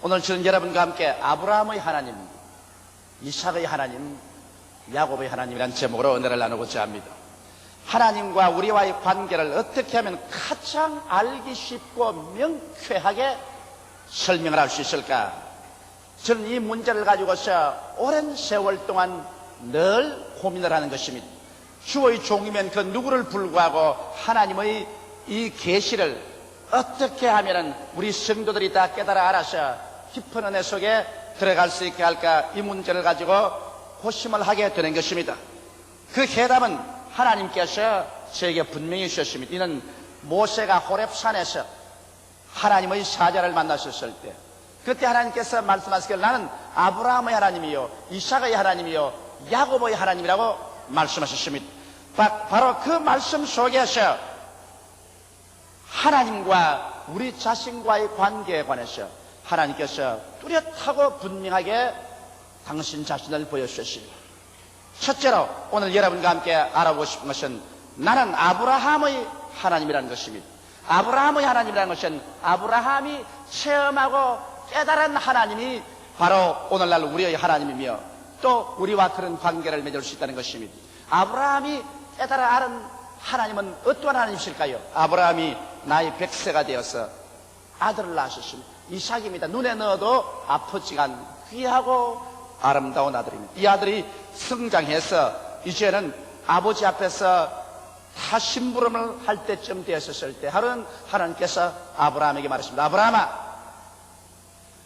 오늘 저는 여러분과 함께 아브라함의 하나님, 이삭의 하나님, 야곱의 하나님이라는 제목으로 은혜를 나누고자 합니다. 하나님과 우리와의 관계를 어떻게 하면 가장 알기 쉽고 명쾌하게 설명을 할 수 있을까? 저는 이 문제를 가지고서 오랜 세월 동안 늘 고민을 하는 것입니다. 주의 종이면 그 누구를 불구하고 하나님의 이 계시를 어떻게 하면은 우리 성도들이 다 깨달아 알아서 깊은 은혜 속에 들어갈 수 있게 할까 이 문제를 가지고 고심을 하게 되는 것입니다. 그 해답은 하나님께서 저에게 분명히 주셨습니다. 이는 모세가 호렙산에서 하나님의 사자를 만나셨을 때 그때 하나님께서 말씀하시길 나는 아브라함의 하나님이요 이삭의 하나님이요 야곱의 하나님이라고 말씀하셨습니다. 바, 바로 그 말씀 속에서 하나님과 우리 자신과의 관계에 관해서 하나님께서 뚜렷하고 분명하게 당신 자신을 보여주셨습니다. 첫째로 오늘 여러분과 함께 알아보고 싶은 것은 나는 아브라함의 하나님이라는 것입니다. 아브라함의 하나님이라는 것은 아브라함이 체험하고 깨달은 하나님이 바로 오늘날 우리의 하나님이며 또 우리와 그런 관계를 맺을 수 있다는 것입니다. 아브라함이 깨달아 아는 하나님은 어떠한 하나님이실까요? 아브라함이 나이 백세가 되어서 아들을 낳으셨습니다. 이삭입니다. 눈에 넣어도 아프지가 귀하고 아름다운 아들입니다. 이 아들이 성장해서 이제는 아버지 앞에서 다 심부름을 할 때쯤 되었을 때 하루는 하나님께서 아브라함에게 말했습니다. 아브라함아,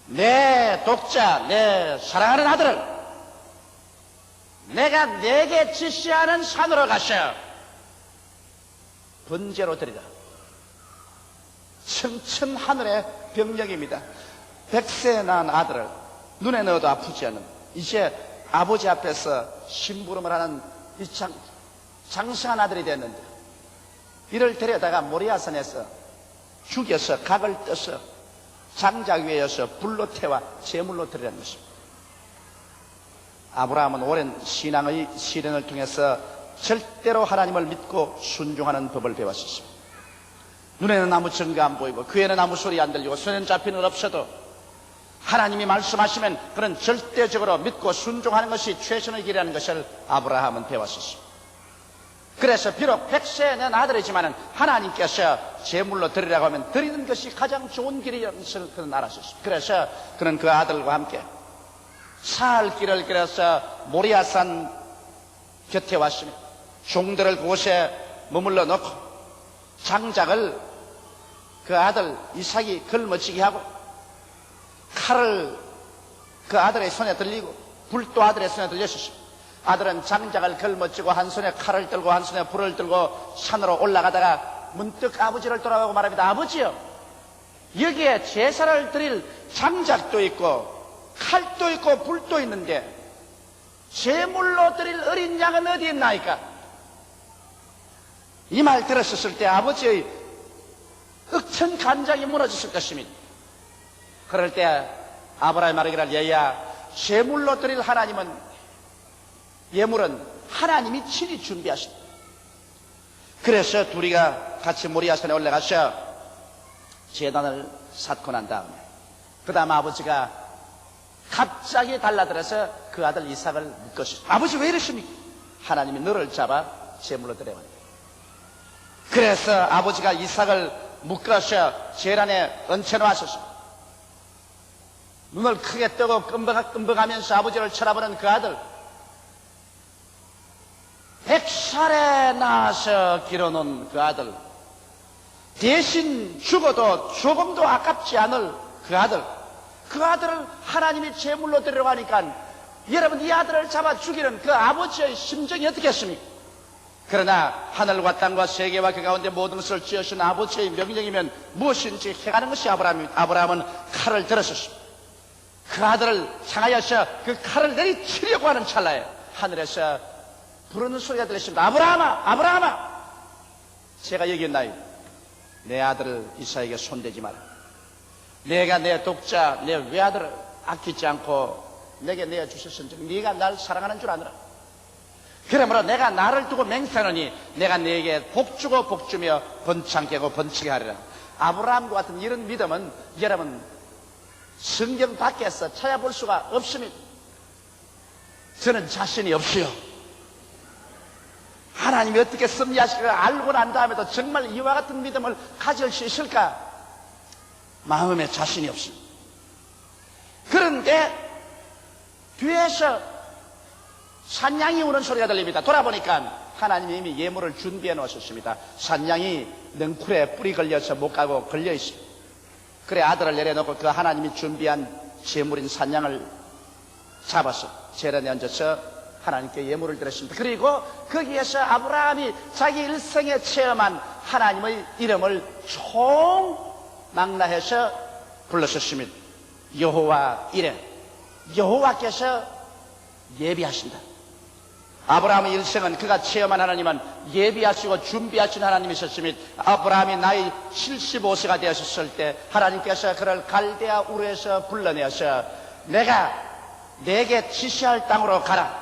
내 독자, 내 사랑하는 아들을 내가 내게 지시하는 산으로 가셔 번제로 드리라. 층층 하늘의 병력입니다. 백세 난 아들을 눈에 넣어도 아프지 않은 이제 아버지 앞에서 심부름을 하는 이 장, 장성한 아들이 됐는데 이를 데려다가 모리아산에서 죽여서 각을 떠서 장작 위에서 불로 태워 제물로 드리라는 것입니다. 아브라함은 오랜 신앙의 시련을 통해서 절대로 하나님을 믿고 순종하는 법을 배웠습니다. 눈에는 아무 증거 안 보이고 귀에는 아무 소리 안 들리고 손에는 잡히는 것 없어도 하나님이 말씀하시면 그는 절대적으로 믿고 순종하는 것이 최선의 길이라는 것을 아브라함은 배웠습니다. 그래서 비록 백세의 낸 아들이지만 하나님께서 제물로 드리라고 하면 드리는 것이 가장 좋은 길이라는 것을 그는 알았습니다. 그래서 그는 그 아들과 함께 사흘 길을 걸어서 모리아산 곁에 왔습니다. 종들을 그곳에 머물러 놓고 장작을 그 아들 이삭이 걸머치게 하고 칼을 그 아들의 손에 들리고 불도 아들의 손에 들렸었습니다. 아들은 장작을 걸머치고 한 손에 칼을 들고 한 손에 불을 들고 산으로 올라가다가 문득 아버지를 돌아보고 말합니다. 아버지요, 여기에 제사를 드릴 장작도 있고 칼도 있고 불도 있는데 제물로 드릴 어린 양은 어디 있나이까? 이 말 들었을 때 아버지의 억 천 간장이 무너졌을 것입니다. 그럴 때 아브라함이 말하기를 얘야 제물로 드릴 하나님은 예물은 하나님이 친히 준비하신다. 그래서 둘이가 같이 모리아산에 올라가서 재단을 쌓고 난 다음에 그 다음 아버지가 갑자기 달라들어서 그 아들 이삭을 묶었습니다. 아버지 왜 이러십니까? 하나님이 너를 잡아 제물로 드려왔다. 그래서 아버지가 이삭을 묶어서 재란에 얹혀놓았었습니다. 눈을 크게 뜨고 끔벅끔벅하면서 아버지를 쳐다보는 그 아들. 백살에 나서 기르는 그 아들. 대신 죽어도 조금도 아깝지 않을 그 아들. 그 아들을 하나님이 제물로 데려가니까 여러분 이 아들을 잡아 죽이는 그 아버지의 심정이 어떻겠습니까? 그러나 하늘과 땅과 세계와 그 가운데 모든 것을 지으신 아버지의 명령이면 무엇인지 행하는 것이 아브라함, 아브라함은 칼을 들었었습니다. 그 아들을 향하여서 그 칼을 내리치려고 하는 찰나에 하늘에서 부르는 소리가 들렸습니다. 아브라함아, 아브라함아! 제가 여기 있나요? 내 아들을 이사에게 손대지 마라. 내가 내 독자, 내 외아들을 아끼지 않고 내게 내어 주셨은 즉 네가 날 사랑하는 줄 아느라. 그러므로 내가 나를 두고 맹세하노니 내가 네게 복주고 복주며 번창게 하고 번치게 하리라. 아브라함과 같은 이런 믿음은 여러분 성경 밖에서 찾아볼 수가 없습니다. 저는 자신이 없어요. 하나님이 어떻게 섭리하실까 알고 난 다음에도 정말 이와 같은 믿음을 가질 수 있을까? 마음에 자신이 없습니다. 그런데 뒤에서 산양이 우는 소리가 들립니다. 돌아보니까 하나님이 이미 예물을 준비해 놓으셨습니다. 산양이 넝쿨에 뿌리 걸려서 못 가고 걸려 있습니다. 그래 아들을 내려놓고 그 하나님이 준비한 제물인 산양을 잡아서 재단에 얹어서 하나님께 예물을 드렸습니다. 그리고 거기에서 아브라함이 자기 일생에 체험한 하나님의 이름을 총 망라해서 불렀었습니다. 여호와 이래 여호와께서 예비하신다. 아브라함의 일생은 그가 체험한 하나님은 예비하시고 준비하신 하나님이셨으며 아브라함이 나이 75세가 되었을 때 하나님께서 그를 갈대아 우르에서 불러내어서 내가 내게 지시할 땅으로 가라.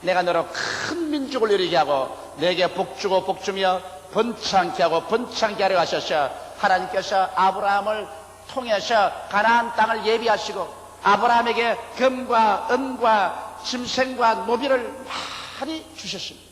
내가 너로 큰 민족을 이루게 하고 내게 복주고 복주며 번창케 하고 번창케 하려 하셔서 하나님께서 아브라함을 통해서 가나안 땅을 예비하시고 아브라함에게 금과 은과 짐승과 노비를 많이 주셨습니다.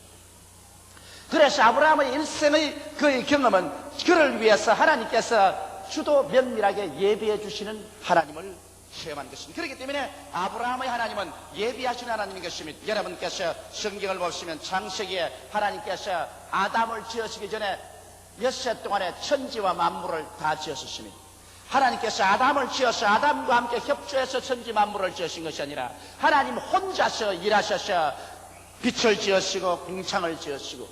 그래서 아브라함의 일생의 그의 경험은 그를 위해서 하나님께서 주도 면밀하게 예비해 주시는 하나님을 체험한 것입니다. 그렇기 때문에 아브라함의 하나님은 예비하신 하나님인 것입니다. 여러분께서 성경을 보시면 창세기에 하나님께서 아담을 지으시기 전에 엿새 동안에 천지와 만물을 다 지었습니다. 하나님께서 아담을 지어서 아담과 함께 협조해서 천지 만물을 지으신 것이 아니라 하나님 혼자서 일하셔서 빛을 지으시고 공창을 지으시고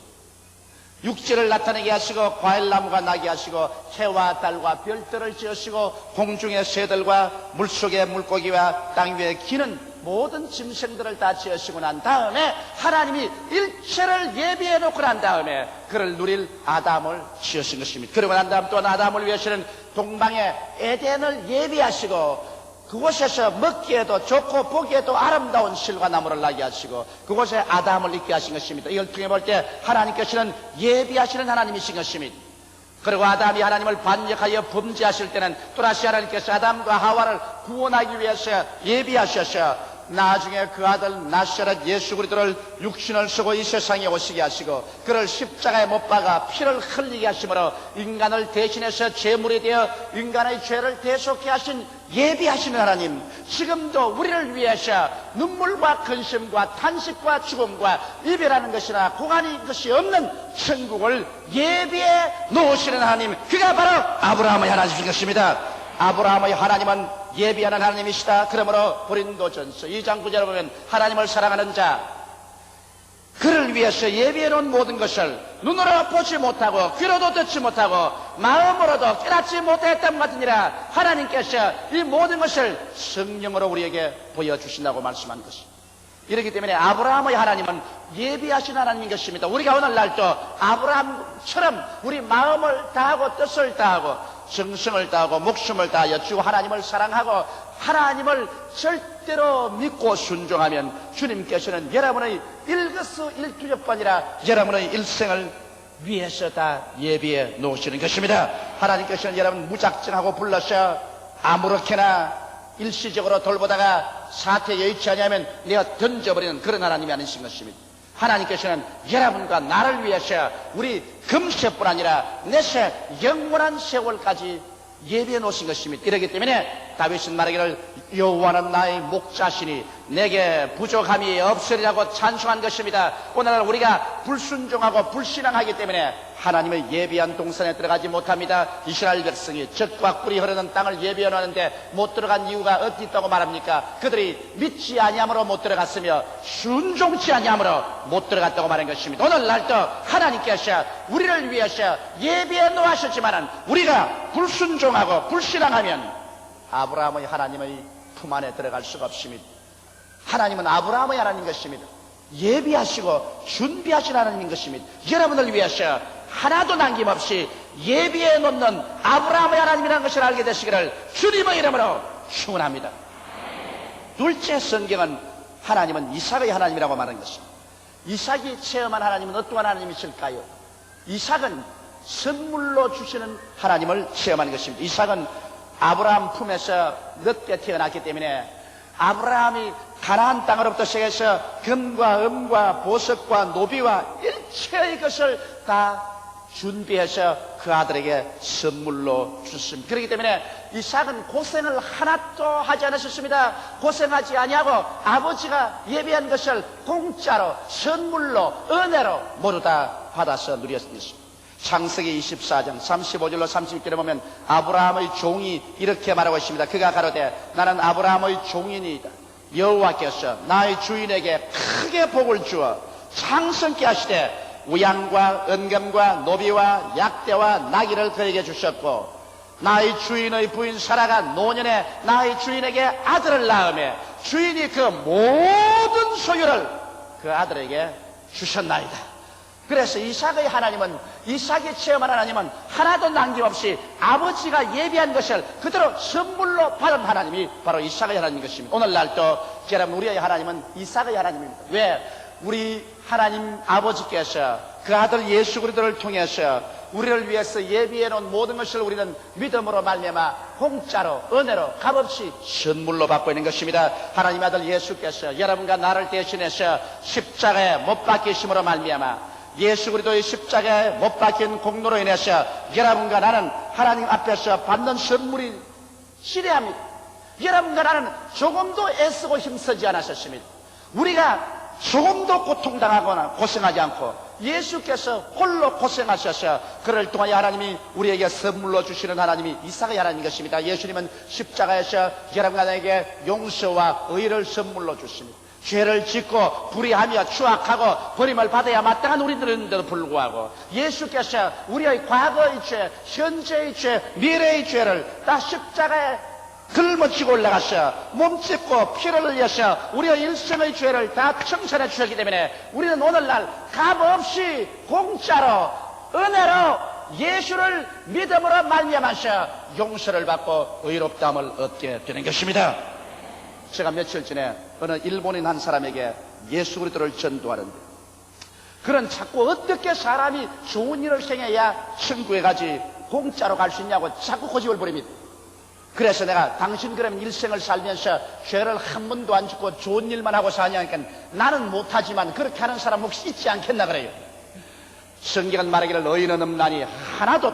육지를 나타내게 하시고 과일나무가 나게 하시고 해와 달과 별들을 지으시고 공중의 새들과 물속의 물고기와 땅 위에 기는 모든 짐승들을 다 지으시고 난 다음에 하나님이 일체를 예비해 놓고 난 다음에 그를 누릴 아담을 지으신 것입니다. 그리고 난 다음 또 아담을 위해서는 동방의 에덴을 예비하시고 그곳에서 먹기에도 좋고 보기에도 아름다운 실과 나무를 나게 하시고 그곳에 아담을 있게 하신 것입니다. 이걸 통해 볼 때 하나님께서는 예비하시는 하나님이신 것입니다. 그리고 아담이 하나님을 반역하여 범죄하실 때는 또다시 하나님께서 아담과 하와를 구원하기 위해서 예비하셔서 나중에 그 아들 나시렛 예수 그리스도를 육신을 쓰고 이 세상에 오시게 하시고 그를 십자가에 못 박아 피를 흘리게 하심으로 인간을 대신해서 제물이 되어 인간의 죄를 대속해 하신 예비하시는 하나님 지금도 우리를 위해서 눈물과 근심과 탄식과 죽음과 이별하는 것이나 고관이 것이 없는 천국을 예비해 놓으시는 하나님 그가 바로 아브라함의 하나님이신 것입니다 아브라함의 하나님은 예비하는 하나님이시다. 그러므로 고린도전서 2장 9절에 보면 하나님을 사랑하는 자 그를 위해서 예비해 놓은 모든 것을 눈으로 보지 못하고 귀로도 듣지 못하고 마음으로도 깨닫지 못했던 것 같으니라 하나님께서 이 모든 것을 성령으로 우리에게 보여주신다고 말씀한 것입니다. 이렇기 때문에 아브라함의 하나님은 예비하신 하나님인 것입니다. 우리가 오늘날도 아브라함처럼 우리 마음을 다하고 뜻을 다하고 정성을 다하고 목숨을 다하여 주 하나님을 사랑하고 하나님을 절대로 믿고 순종하면 주님께서는 여러분의 일거수일투족뿐이라 여러분의 일생을 위해서 다 예비해 놓으시는 것입니다. 하나님께서는 여러분 무작정하고 불러서 아무렇게나 일시적으로 돌보다가 사태 여의치 않으면 내가 던져버리는 그런 하나님이 아니신 것입니다. 하나님께서는 여러분과 나를 위해서 우리 금세뿐 아니라 내세 영원한 세월까지 예비해 놓으신 것입니다. 이러기 때문에 다윗은 말하기를 여호와는 나의 목자시니 내게 부족함이 없으리라고 찬송한 것입니다. 오늘날 우리가 불순종하고 불신앙하기 때문에 하나님의 예비한 동산에 들어가지 못합니다. 이스라엘 백성이 적과 꿀이 흐르는 땅을 예비해 놨는데 못 들어간 이유가 어디 있다고 말합니까? 그들이 믿지 아니함으로 못 들어갔으며 순종치 아니함으로 못 들어갔다고 말한 것입니다. 오늘날도 하나님께서 우리를 위해서 예비해 놓으셨지만은 우리가 불순종하고 불신앙하면 아브라함의 하나님의 품 안에 들어갈 수가 없습니다. 하나님은 아브라함의 하나님 것입니다. 예비하시고 준비하신 하나님인 것입니다. 여러분을 위해서 하나도 남김없이 예비해 놓는 아브라함의 하나님이라는 것을 알게 되시기를 주님의 이름으로 축원합니다. 둘째 성경은 하나님은 이삭의 하나님이라고 말하는 것입니다. 이삭이 체험한 하나님은 어떠한 하나님이실까요? 이삭은 선물로 주시는 하나님을 체험하는 것입니다. 이삭은 아브라함 품에서 늦게 태어났기 때문에 아브라함이 가나안 땅으로부터 시작해서 금과 음과 보석과 노비와 일체의 것을 다 준비해서 그 아들에게 선물로 줬습니다. 그렇기 때문에 이삭은 고생을 하나도 하지 않으셨습니다. 고생하지 아니하고 아버지가 예비한 것을 공짜로 선물로 은혜로 모두 다 받아서 누렸습니다. 창세기 24장 35절로 36절에 보면 아브라함의 종이 이렇게 말하고 있습니다. 그가 가로되 나는 아브라함의 종이니이다. 여호와께서 나의 주인에게 크게 복을 주어 창성케 하시되 우양과 은금과 노비와 약대와 나귀를 그에게 주셨고 나의 주인의 부인 사라가 노년에 나의 주인에게 아들을 낳음에 주인이 그 모든 소유를 그 아들에게 주셨나이다. 그래서 이삭의 하나님은 이삭이 체험한 하나님은 하나도 남김없이 아버지가 예비한 것을 그대로 선물로 받은 하나님이 바로 이삭의 하나님인 것입니다. 오늘날도 여러분 우리의 하나님은 이삭의 하나님입니다. 왜? 우리 하나님 아버지께서 그 아들 예수 그리스도를 통해서 우리를 위해서 예비해 놓은 모든 것을 우리는 믿음으로 말미암아 공짜로 은혜로 값없이 선물로 받고 있는 것입니다. 하나님 아들 예수께서 여러분과 나를 대신해서 십자가에 못 박히심으로 말미암아 예수 그리스도의 십자가에 못 박힌 공로로 인해서 여러분과 나는 하나님 앞에서 받는 선물이 시대합니다. 여러분과 나는 조금도 애쓰고 힘쓰지 않았었습니다. 우리가 조금도 고통당하거나 고생하지 않고 예수께서 홀로 고생하셔서 그를 통하여 하나님이 우리에게 선물로 주시는 하나님이 이삭의 하나님인 것입니다. 예수님은 십자가에서 여러분과 나에게 용서와 의를 선물로 주십니다. 죄를 짓고 불의하며 추악하고 버림을 받아야 마땅한 우리들인데도 불구하고 예수께서 우리의 과거의 죄, 현재의 죄, 미래의 죄를 다 십자가에 짊어지고 올라가서 몸짓고 피를 흘려서 우리의 일생의 죄를 다 청산해 주셨기 때문에 우리는 오늘날 값없이 공짜로 은혜로 예수를 믿음으로 말미암아서 용서를 받고 의롭다함을 얻게 되는 것입니다. 제가 며칠 전에 어느 일본인 한 사람에게 예수 그리스도를 전도하는데 그런 자꾸 어떻게 사람이 좋은 일을 행해야 천국에 가지 공짜로 갈 수 있냐고 자꾸 고집을 부립니다. 그래서 내가 당신 그럼 일생을 살면서 죄를 한 번도 안 짓고 좋은 일만 하고 사냐니까 나는 못하지만 그렇게 하는 사람 혹시 있지 않겠나 그래요. 성경은 말하기를 너희는 없나니 하나도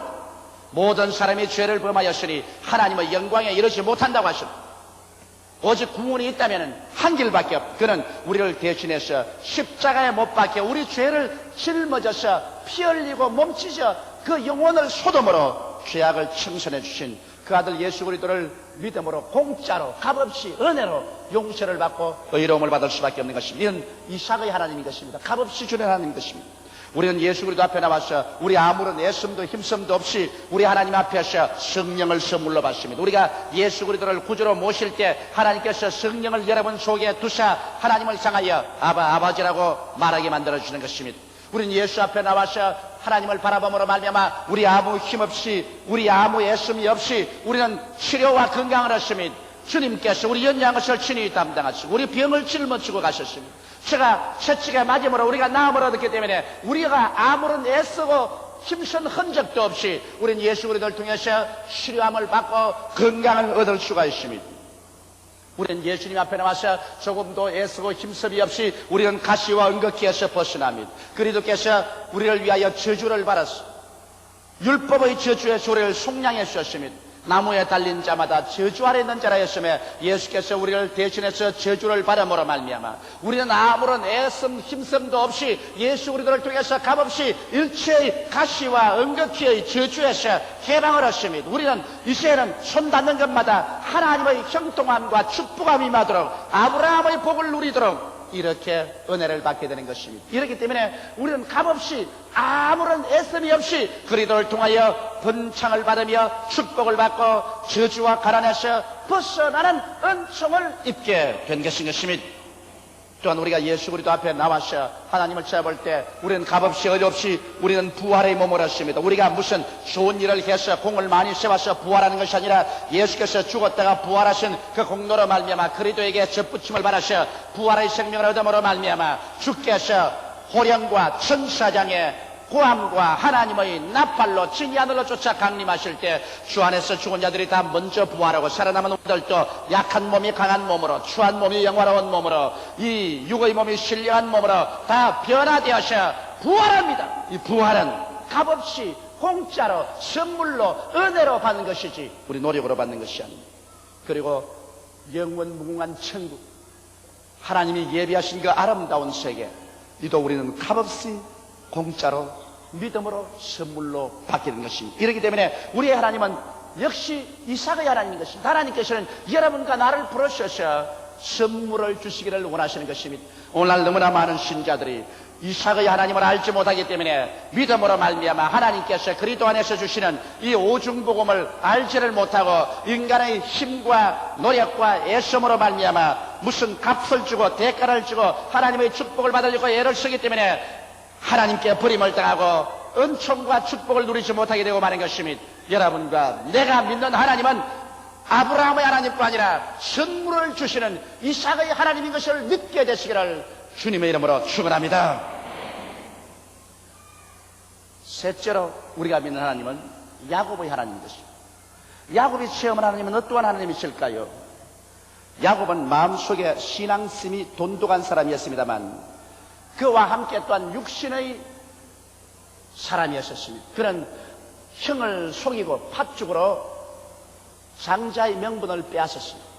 모든 사람이 죄를 범하였으니 하나님의 영광에 이르지 못한다고 하십니다. 오직 구원이 있다면 한 길밖에 없. 그는 우리를 대신해서 십자가에 못 박혀 우리 죄를 짊어져서 피 흘리고 몸치져 그 영혼을 소돔으로 죄악을 청산해 주신 그 아들 예수 그리스도를 믿음으로 공짜로 값없이 은혜로 용서를 받고 의로움을 받을 수밖에 없는 것입니다. 이는 이삭의 하나님인 것입니다. 값없이 주는 하나님인 것입니다. 우리는 예수 그리스도 앞에 나와서 우리 아무런 애씀도 힘씀도 없이 우리 하나님 앞에서 성령을 선물로 받습니다. 우리가 예수 그리스도를 구주로 모실 때 하나님께서 성령을 여러분 속에 두사 하나님을 향하여 아바 아버지라고 말하게 만들어 주시는 것입니다. 우리는 예수 앞에 나와서 하나님을 바라봄으로 말미암아 우리 아무 힘 없이 우리 아무 애씀이 없이 우리는 치료와 건강을 했습니다. 주님께서 우리 연약한 것을 친히 담당하시고 우리 병을 짊어지고 가셨습니다. 제가 채찍에 맞음으로 우리가 나음을 얻었기 때문에 우리가 아무런 애쓰고 힘쓴 흔적도 없이 우리는 예수 그리스도를 통해서 치료함을 받고 건강을 얻을 수가 있습니다. 우리는 예수님 앞에 나와서 조금도 애쓰고 힘쓰이 없이 우리는 가시와 은극기에서 벗어납니다. 그리스도께서 우리를 위하여 저주를 받았어. 율법의 저주의 소리를 속량해 주셨습니다. 나무에 달린 자마다 저주 아래 있는 자라였음에 예수께서 우리를 대신해서 저주를 받아모로 말미암아 우리는 아무런 애씀 힘씀도 없이 예수 우리들을 통해서 값없이 일체의 가시와 은극히의 저주에서 해방을 얻습니다. 우리는 이제는 손 닿는 것마다 하나님의 형통함과 축복함이 임하도록 아브라함의 복을 누리도록 이렇게 은혜를 받게 되는 것입니다. 이렇기 때문에 우리는 값없이 아무런 애씀이 없이 그리도를 통하여 번창을 받으며 축복을 받고 저주와 가난에서 벗어나는 은총을 입게 된 것인 것입니다. 또한 우리가 예수 그리스도 앞에 나와서 하나님을 찾아볼 때 우리는 값없이 어이없이 우리는 부활의 몸을 얻습니다. 우리가 무슨 좋은 일을 해서 공을 많이 세워서 부활하는 것이 아니라 예수께서 죽었다가 부활하신 그 공로로 말미암아 그리스도에게 접붙임을 받아서 부활의 생명을 얻음으로 말미암아 주께서 호령과 천사장의 고함과 하나님의 나팔로 진이 하늘로 쫓아 강림하실 때 주 안에서 죽은 자들이 다 먼저 부활하고 살아남은 우리들도 약한 몸이 강한 몸으로 추한 몸이 영화로운 몸으로 이 육의 몸이 신령한 몸으로 다 변화되어서 부활합니다. 이 부활은 값없이 공짜로 선물로 은혜로 받는 것이지 우리 노력으로 받는 것이 아닙니다. 그리고 영원 무궁한 천국 하나님이 예비하신 그 아름다운 세계 이도 우리는 값없이 공짜로 믿음으로 선물로 받기는 것입니다. 이렇기 때문에 우리의 하나님은 역시 이삭의 하나님인 것입니다. 하나님께서는 여러분과 나를 부르셔서 선물을 주시기를 원하시는 것입니다. 오늘날 너무나 많은 신자들이 이삭의 하나님을 알지 못하기 때문에 믿음으로 말미암아 하나님께서 그리스도 안에서 주시는 이 오중복음을 알지를 못하고 인간의 힘과 노력과 애씀으로 말미암아 무슨 값을 주고 대가를 주고 하나님의 축복을 받으려고 애를 쓰기 때문에 하나님께 버림을 당하고 은총과 축복을 누리지 못하게 되고 마는 것입니다. 여러분과 내가 믿는 하나님은 아브라함의 하나님뿐 아니라 선물을 주시는 이삭의 하나님인 것을 믿게 되시기를 주님의 이름으로 축원합니다. 셋째로 우리가 믿는 하나님은 야곱의 하나님인 것입니다. 야곱이 체험한 하나님은 어떠한 하나님이실까요? 야곱은 마음속에 신앙심이 돈독한 사람이었습니다만 그와 함께 또한 육신의 사람이었습니다. 그는 형을 속이고 팥죽으로 장자의 명분을 빼앗았습니다.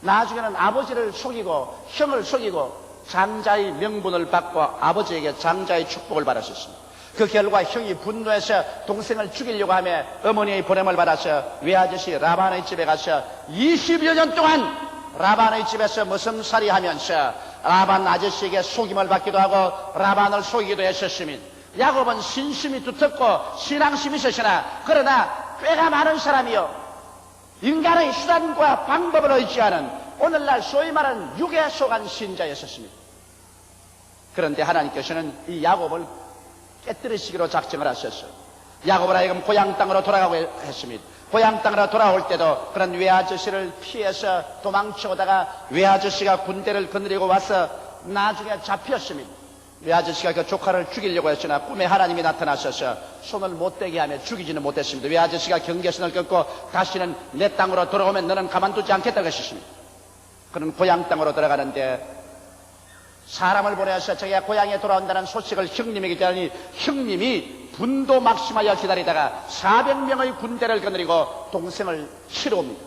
나중에는 아버지를 속이고 형을 속이고 장자의 명분을 받고 아버지에게 장자의 축복을 받았었습니다. 그 결과 형이 분노해서 동생을 죽이려고 하며 어머니의 보냄을 받아서 외아저씨 라반의 집에 가서 20여 년 동안 라반의 집에서 무슨살이 하면서 라반 아저씨에게 속임을 받기도 하고 라반을 속이기도 했었습니다. 야곱은 신심이 두텁고 신앙심이 있으시나 그러나 꽤가 많은 사람이요. 인간의 수단과 방법을 의지하는 오늘날 소위 말하는 육에 속한 신자였었습니다. 그런데 하나님께서는 이 야곱을 깨뜨리시기로 작정을 하셨어요. 야곱을 하여금 고향 땅으로 돌아가고 했습니다. 고향 땅으로 돌아올 때도 그런 외아저씨를 피해서 도망쳐오다가 외아저씨가 군대를 거느리고 와서 나중에 잡혔습니다. 외아저씨가 그 조카를 죽이려고 했으나 꿈에 하나님이 나타나셔서 손을 못대게 하며 죽이지는 못했습니다. 외아저씨가 경계선을 끊고 다시는 내 땅으로 돌아오면 너는 가만두지 않겠다고 하셨습니다. 그는 고향 땅으로 들어가는데 사람을 보내서 자기가 고향에 돌아온다는 소식을 형님에게 전하니 형님이 분도 막심하여 기다리다가 400명의 군대를 거느리고 동생을 치러 옵니다.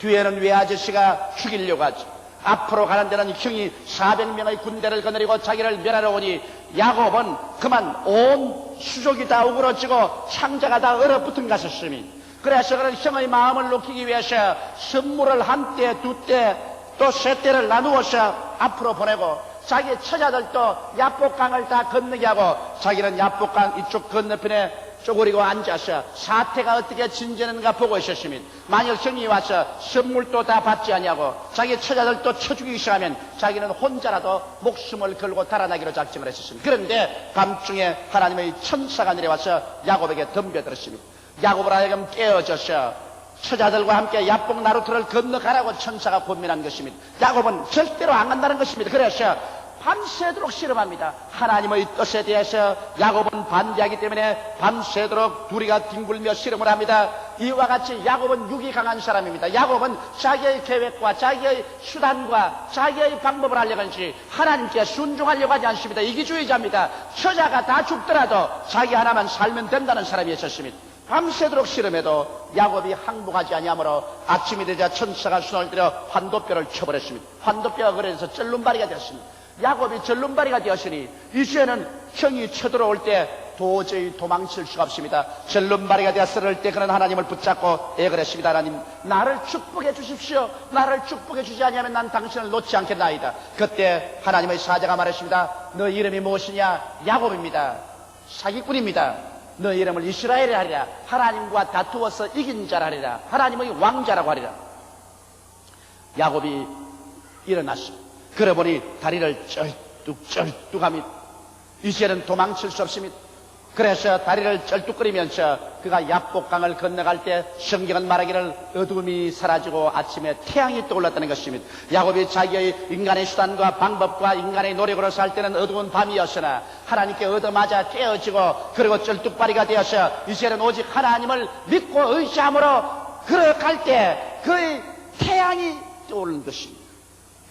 뒤에는 외아저씨가 죽이려고 하죠. 앞으로 가는 데는 형이 400명의 군대를 거느리고 자기를 멸하러 오니 야곱은 그만 온 수족이 다 우그러지고 창자가 다 얼어붙은 것이었으니 그래서 그런 형의 마음을 녹이기 위해서 선물을 한 때, 두 때, 또 세 때를 나누어서 앞으로 보내고 자기 처자들도 야복강을 다 건너게 하고 자기는 야복강 이쪽 건너편에 쪼그리고 앉아서 사태가 어떻게 진전하는가 보고 있었으면 만약 형이 와서 선물도 다 받지 않냐고 자기 처자들도 쳐죽이기 시작하면 자기는 혼자라도 목숨을 걸고 달아나기로 작정을 했었습니다. 그런데 밤중에 하나님의 천사가 내려와서 야곱에게 덤벼들었습니다. 야곱을 하여금 깨어져서 처자들과 함께 야복 나루트를 건너가라고 천사가 권면한 것입니다. 야곱은 절대로 안 간다는 것입니다. 그래서 밤새도록 실험합니다. 하나님의 뜻에 대해서 야곱은 반대하기 때문에 밤새도록 둘이가 뒹굴며 실험을 합니다. 이와 같이 야곱은 육이 강한 사람입니다. 야곱은 자기의 계획과 자기의 수단과 자기의 방법을 하려고 하지 하나님께 순종하려고 하지 않습니다. 이기주의자입니다. 처자가 다 죽더라도 자기 하나만 살면 된다는 사람이었습니다. 밤새도록 실험해도 야곱이 항복하지 아니하므로 아침이 되자 천사가 손을 들여 환도뼈를 쳐버렸습니다. 환도뼈가 그래서 쩔름바리가 되었습니다. 야곱이 절름발이가 되었으니 이제는 형이 쳐들어올 때 도저히 도망칠 수가 없습니다. 절름발이가 되었을 때 그는 하나님을 붙잡고 애걸했습니다. 하나님 나를 축복해 주십시오. 나를 축복해 주지 아니하면 난 당신을 놓지 않겠나이다. 그때 하나님의 사자가 말했습니다. 너 이름이 무엇이냐? 야곱입니다. 사기꾼입니다. 너 이름을 이스라엘이 하리라. 하나님과 다투어서 이긴 자라 하리라. 하나님의 왕자라고 하리라. 야곱이 일어났습니다. 그러 보니 다리를 쩔뚝쩔뚝합니다. 이제는 도망칠 수 없습니다. 그래서 다리를 쩔뚝거리면서 그가 야복강을 건너갈 때 성경은 말하기를 어둠이 사라지고 아침에 태양이 떠올랐다는 것입니다. 야곱이 자기의 인간의 수단과 방법과 인간의 노력으로 살 때는 어두운 밤이었으나 하나님께 얻어맞아 깨어지고 그리고 쩔뚝바리가 되어서 이제는 오직 하나님을 믿고 의지함으로 걸어갈 때 그의 태양이 떠오르는 것입니다.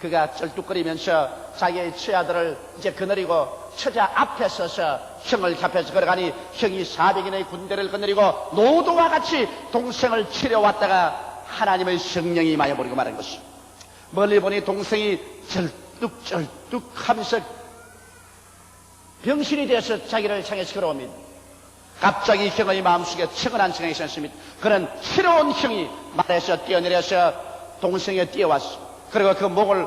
그가 쩔뚝거리면서 자기의 처자들을 이제 거느리고 처자 앞에 서서 형을 곁에서 걸어가니 형이 400인의 군대를 거느리고 노도와 같이 동생을 치려왔다가 하나님의 성령이 마여버리고 말한 것입니다. 멀리 보니 동생이 절뚝절뚝 하면서 병신이 되어서 자기를 향해서 걸어옵니다. 갑자기 형의 마음속에 청은한 생각이 있었습니다. 그는 새로운 형이 말에서 뛰어내려서 동생에 뛰어왔습니다. 그리고 그 목을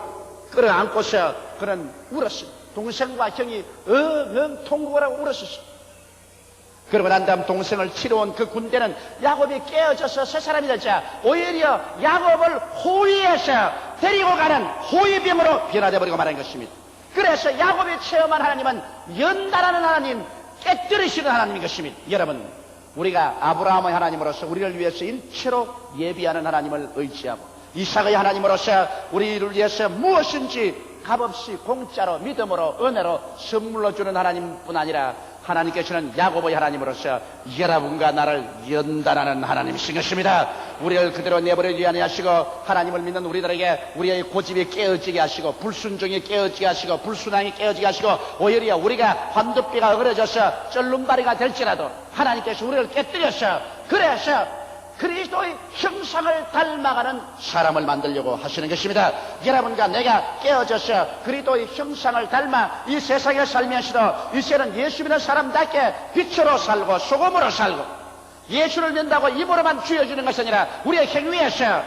끌어안고서 그는 울었습니다. 동생과 형이 엉엉 통곡을 하고 울었습니다. 그러고 난 다음 동생을 치러온 그 군대는 야곱이 깨어져서 새 사람이 되자 오히려 야곱을 호위해서 데리고 가는 호위병으로 변화되어 버리고 말한 것입니다. 그래서 야곱이 체험한 하나님은 연달하는 하나님, 깨뜨리시는 하나님인 것입니다. 여러분, 우리가 아브라함의 하나님으로서 우리를 위해서 일체로 예비하는 하나님을 의지하고 이삭의 하나님으로서 우리를 위해서 무엇인지 값없이 공짜로 믿음으로 은혜로 선물로 주는 하나님뿐 아니라 하나님께서는 야곱의 하나님으로서 여러분과 나를 연단하는 하나님이신 것입니다. 우리를 그대로 내버리지 아니하시고 하나님을 믿는 우리들에게 우리의 고집이 깨어지게 하시고 불순종이 깨어지게 하시고 불순항이 깨어지게 하시고 오히려 우리가 환두뼈가 어려져서 쩔름다리가 될지라도 하나님께서 우리를 깨뜨려서 그래서 그리스도의 형상을 닮아가는 사람을 만들려고 하시는 것입니다. 여러분과 내가 깨어져서 그리스도의 형상을 닮아 이 세상에 살면서도 이제는 예수 믿는 사람답게 빛으로 살고 소금으로 살고 예수를 믿는다고 입으로만 쥐어주는 것이 아니라 우리의 행위에서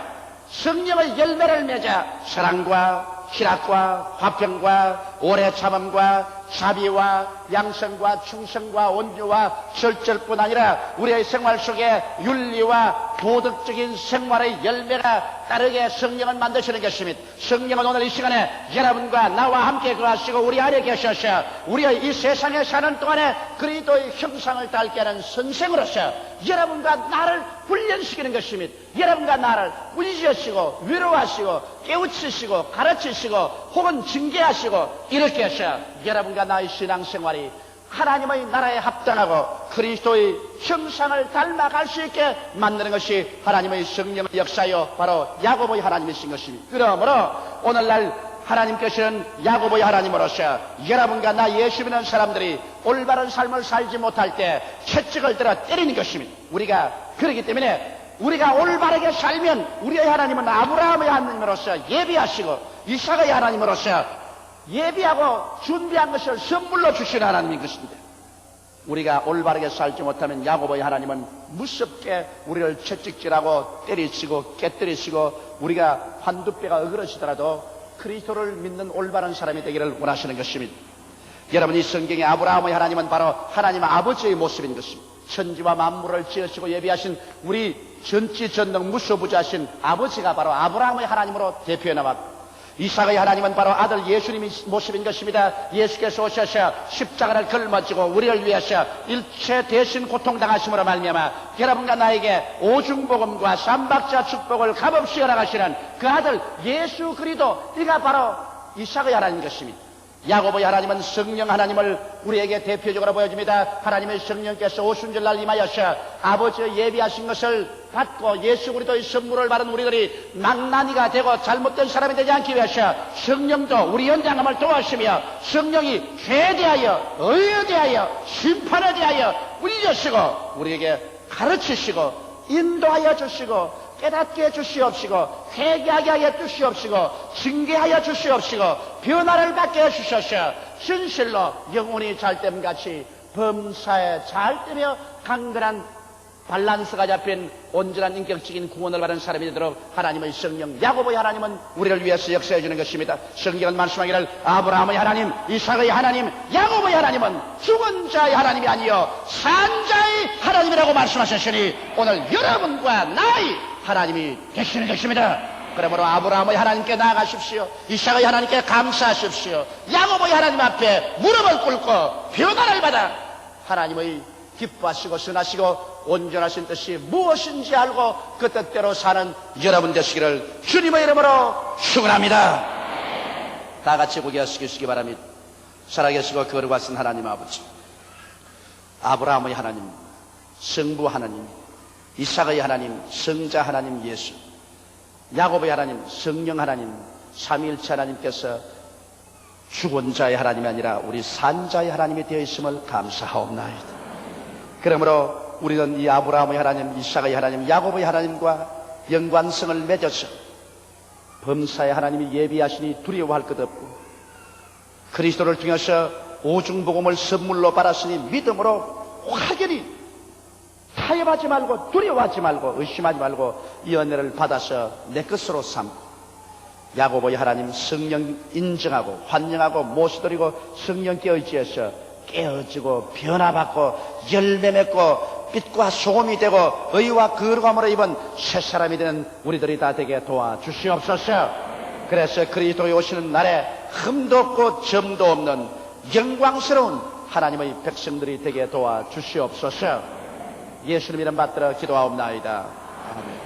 성령의 열매를 맺어 사랑과 희락과 화평과 오래 참음과 자비와 양성과 충성과 온유와 절절뿐 아니라 우리의 생활 속에 윤리와 도덕적인 생활의 열매가 따르게 성령을 만드시는 것입니다. 성령은 오늘 이 시간에 여러분과 나와 함께 거하시고 우리 안에 계셔서 우리의 이 세상에 사는 동안에 그리스도의 형상을 닮게 하는 선생으로서 여러분과 나를 훈련시키는 것입니다. 여러분과 나를 꾸짖으시고 위로하시고 깨우치시고 가르치시고 혹은 징계하시고 이렇게 해서 여러분과 나의 신앙생활이 하나님의 나라에 합당하고 그리스도의 형상을 닮아갈 수 있게 만드는 것이 하나님의 성령의 역사요 바로 야곱의 하나님이신 것입니다. 그러므로 오늘날 하나님께서는 야곱의 하나님으로서 여러분과 나 예수 믿는 사람들이 올바른 삶을 살지 못할 때 채찍을 들어 때리는 것입니다. 우리가 그렇기 때문에 우리가 올바르게 살면 우리의 하나님은 아브라함의 하나님으로서 예비하시고 이삭의 하나님으로서 예비하고 준비한 것을 선물로 주시는 하나님인 것입니다. 우리가 올바르게 살지 못하면 야곱의 하나님은 무섭게 우리를 채찍질하고 때리시고 깨뜨리시고 우리가 환두뼈가 어그러지더라도 그리스도를 믿는 올바른 사람이 되기를 원하시는 것입니다. 여러분 이 성경의 아브라함의 하나님은 바로 하나님 아버지의 모습인 것입니다. 천지와 만물을 지으시고 예비하신 우리 전지전능 무소부자신 아버지가 바로 아브라함의 하나님으로 대표해 나왔고 이삭의 하나님은 바로 아들 예수님의 모습인 것입니다. 예수께서 오셔서 십자가를 걸머지고 우리를 위해서 일체 대신 고통당하심으로 말미암아 여러분과 나에게 오중복음과 삼박자 축복을 값없이 허락하시는 그 아들 예수 그리도 이가 바로 이삭의 하나님인 것입니다. 야곱의 하나님은 성령 하나님을 우리에게 대표적으로 보여줍니다. 하나님의 성령께서 오순절날 임하여서 아버지의 예비하신 것을 받고 예수 그리스도의 선물을 받은 우리들이 망나니가 되고 잘못된 사람이 되지 않기 위해서 성령도 우리 연장함을 도와주시며 성령이 죄에 대하여 의에 대하여 심판에 대하여 울려시고 우리에게 가르치시고 인도하여 주시고 깨닫게 해주시옵시고 회개하게 하여 주시옵시고 징계하여 주시옵시고 변화를 받게 해주셔서 진실로 영혼이 잘됨 같이 범사에 잘되며 강건한 밸런스가 잡힌 온전한 인격적인 구원을 받은 사람이 되도록 하나님의 성령 야곱의 하나님은 우리를 위해서 역사해 주는 것입니다. 성경은 말씀하기를 아브라함의 하나님, 이삭의 하나님, 야곱의 하나님은 죽은 자의 하나님이 아니요 산 자의 하나님이라고 말씀하셨으니 오늘 여러분과 나의 하나님이 되시는 것입니다. 그러므로 아브라함의 하나님께 나아가십시오. 이삭의 하나님께 감사하십시오. 야곱의 하나님 앞에 무릎을 꿇고 변화를 받아 하나님의 기뻐하시고 선하시고 온전하신 뜻이 무엇인지 알고 그 뜻대로 사는 여러분 되시기를 주님의 이름으로 축원합니다. 다 같이 고개 숙이시기 바랍니다. 살아계시고 거룩하신 하나님 아버지 아브라함의 하나님 성부 하나님 이삭의 하나님 성자 하나님 예수 야곱의 하나님 성령 하나님 삼위일체 하나님께서 죽은 자의 하나님이 아니라 우리 산자의 하나님이 되어 있음을 감사하옵나이다. 그러므로 우리는 이 아브라함의 하나님, 이삭의 하나님, 야곱의 하나님과 연관성을 맺어서 범사의 하나님이 예비하시니 두려워할 것 없고 그리스도를 통해서 오중복음을 선물로 받았으니 믿음으로 확연히 타협하지 말고 두려워하지 말고 의심하지 말고 이 은혜를 받아서 내 것으로 삼고 야고보의 하나님 성령 인정하고 환영하고 모시드리고 성령께 의지해서 깨어지고 변화받고 열매 맺고 빛과 소금이 되고 의와 거룩함으로 입은 새 사람이 되는 우리들이 다 되게 도와주시옵소서. 그래서 그리스도에 오시는 날에 흠도 없고 점도 없는 영광스러운 하나님의 백성들이 되게 도와주시옵소서 예수님 이름 받들어 기도하옵나이다 아멘.